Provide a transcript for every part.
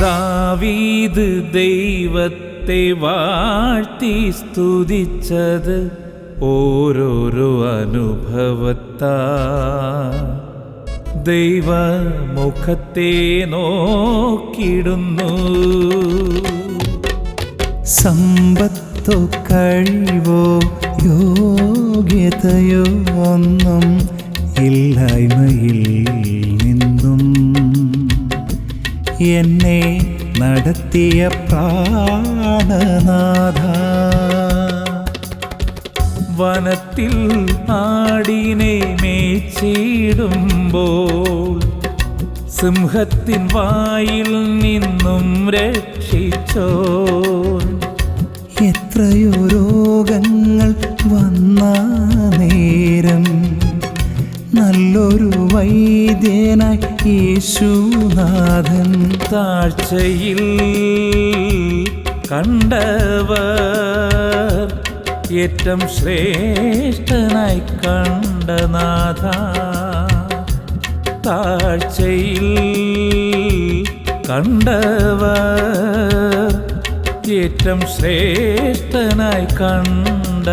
ദാവീദ് ദൈവത്തെ വാഴ്ത്തി സ്തുതിച്ചത് ഓരോരോ അനുഭവത്താ. ദൈവ മുഖത്തെ നോക്കിടുന്നു സമ്പത്തോ കഴിവോ യോഗ്യതയോ ഒന്നും ഇല്ലായ്മയിൽ എന്നെ നടത്തിയ പ്രാണനാഥ. വനത്തിൽ ആടിനെ മേച്ചിടുമ്പോൾ സിംഹത്തിൻ വായിൽ നിന്നും രക്ഷിച്ചോ എത്രയോ രോഗങ്ങൾ വന്ന നേരം നല്ലൊരു വൈദ്യനായി യേശുനാഥൻ താഴ്ചയിൽ കണ്ടവർ ഏറ്റം ശ്രേഷ്ഠനായി കണ്ടനാഥ താഴ്ചയിൽ കണ്ടവർ ഏറ്റം ശ്രേഷ്ഠനായി കണ്ട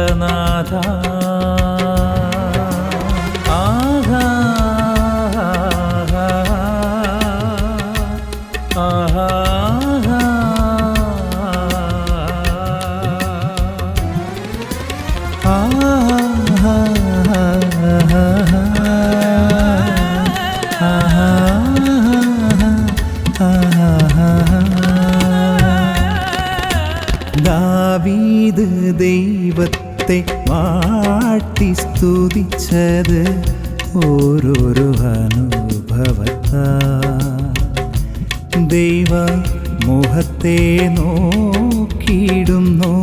ദാവീദ് ദൈവത്തെ വാട്ടി സ്തുതിച്ചത് ഓരോരു അനുഭവത്താ. ദൈവ മുഖത്തെ നോക്കിയിടുന്നു.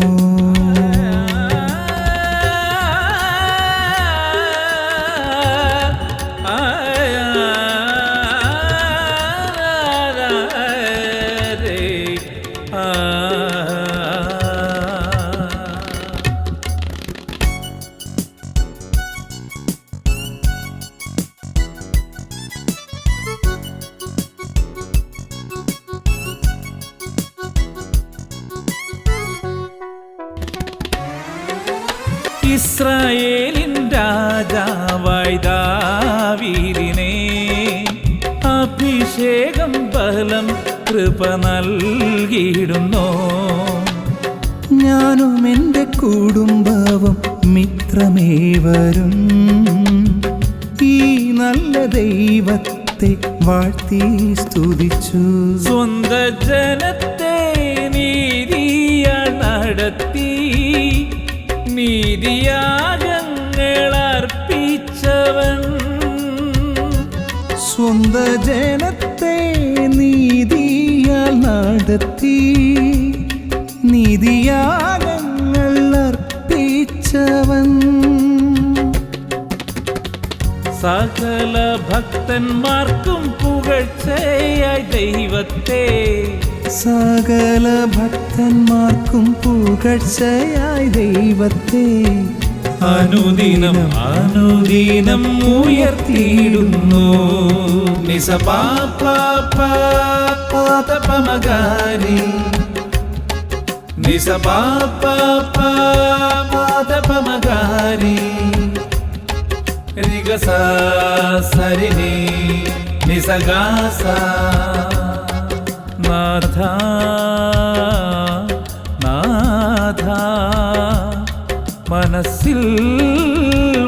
ഇസ്രായേലിൻ രാജാവായി ദാവീദിനെ അഭിഷേകം ബലം കൃപ നൽകിയിടുന്നു. ഞാനും എന്റെ കുടുംബവും മിത്രമേവരും. ഈ നല്ല ദൈവത്തെ വാഴ്ത്തി സ്തുതിച്ചു. സ്വന്ത ജനത്തെ നീതിയ നടത്തി. നീതിയാഗങ്ങൾ അർപ്പിച്ചവൻ സ്വന്ത ജനത്തെ നീതിയാൽ നടത്തി നീതിയാഗങ്ങൾ അർപ്പിച്ചവൻ സകല ഭക്തന്മാർക്കും പുകഴ്ചയായി ദൈവത്തെ. സകല ഭക്തന്മാർക്കും പുകഴ്ചയായി ദൈവത്തെ അനുദിനം അനുദിനം ഉയർത്തിയിടുന്നു നിസപാപമകാരി നിസപാപമകാരി നിഗസ സരിണി നിസഗാസ നാഥ നാഥ മനസ്സിൽ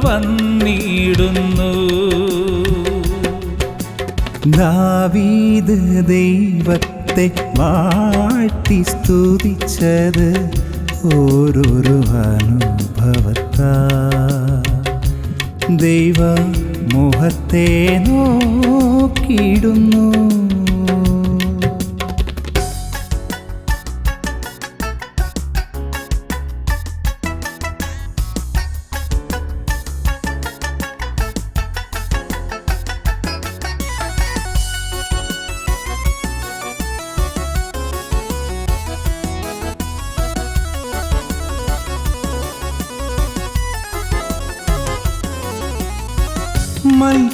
വന്നിടുന്നു. ദാവീദ് ദൈവത്തെ വാഴ്ത്തി സ്തുതിച്ചത് ഓരോരോ അനുഭവത്താ. ദൈവ മുഖത്തെ നോക്കിയിടുന്നു.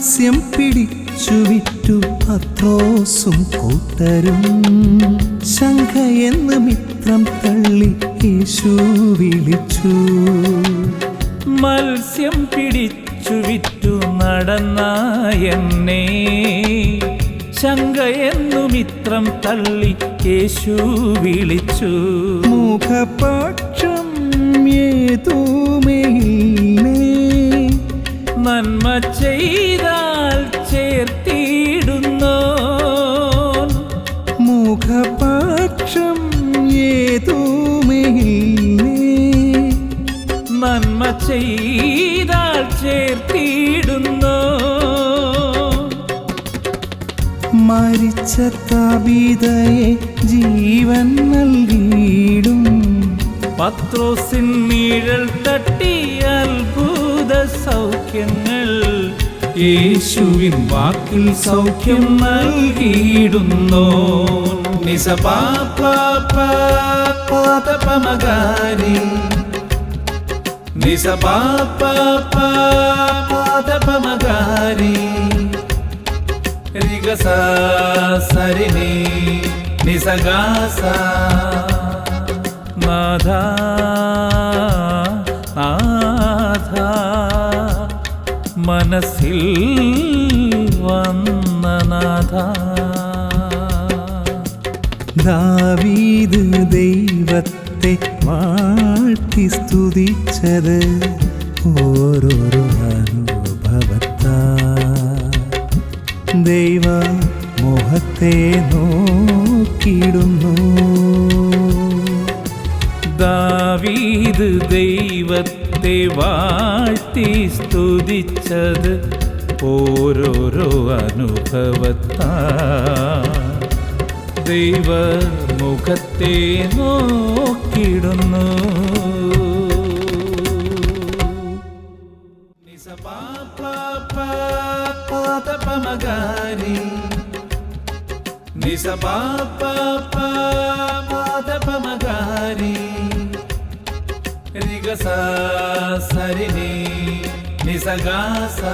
മത്സ്യം പിടിച്ചു വിറ്റു പത്രോസും കൂട്ടരും ശങ്കയെന്ന് മിത്രം തള്ളി യേശു വിളിച്ചു. മത്സ്യം പിടിച്ചു വിറ്റു നടന്ന എന്നെ ശങ്കയെന്നു മിത്രം തള്ളി യേശു വിളിച്ചു. മുഖപക്ഷം ഏതുമേലേ നന്മ ചെയ്താൽ ചേർത്തിടുന്നോ മുഖപക്ഷം ഏതൂമേ നന്മ ചെയ്താൽ ചേർത്തിടുന്നോ മരിച്ച കവിതയെ ജീവൻ നൽകിയിടും. പത്രോസിൻ നീഴൽ തട്ടി അത്ഭുത സൗഖ്യങ്ങൾ യേശുവിൻ വാക്കിൽ സൗഖ്യം നൽകിയിടുന്നു നിസപാപമകാരി നിസപാപമകാരി രിഗസ സരിണി നിസഗാസ നാഥ നാഥ മനസ്സിൽ വന്ന നാഥ. ദാവീദ് ദൈവത്തെ വാഴ്ത്തി സ്തുതിച്ചത് ഓരോരോ അനുഭവത്താ. ദൈവ മോഹത്തെ നോക്കിയിടുന്നു. ദാവീദ് ദൈവത്തെ വാഴ്ത്തി സ്തുതിച്ചത് ഓരോരോ അനുഭവത്താ ദൈവ മുഖത്തെ നോക്കിടുന്നു നിസപാപമകാരി നിസപാപമകാരി రిగసా సరిని నిసగాసా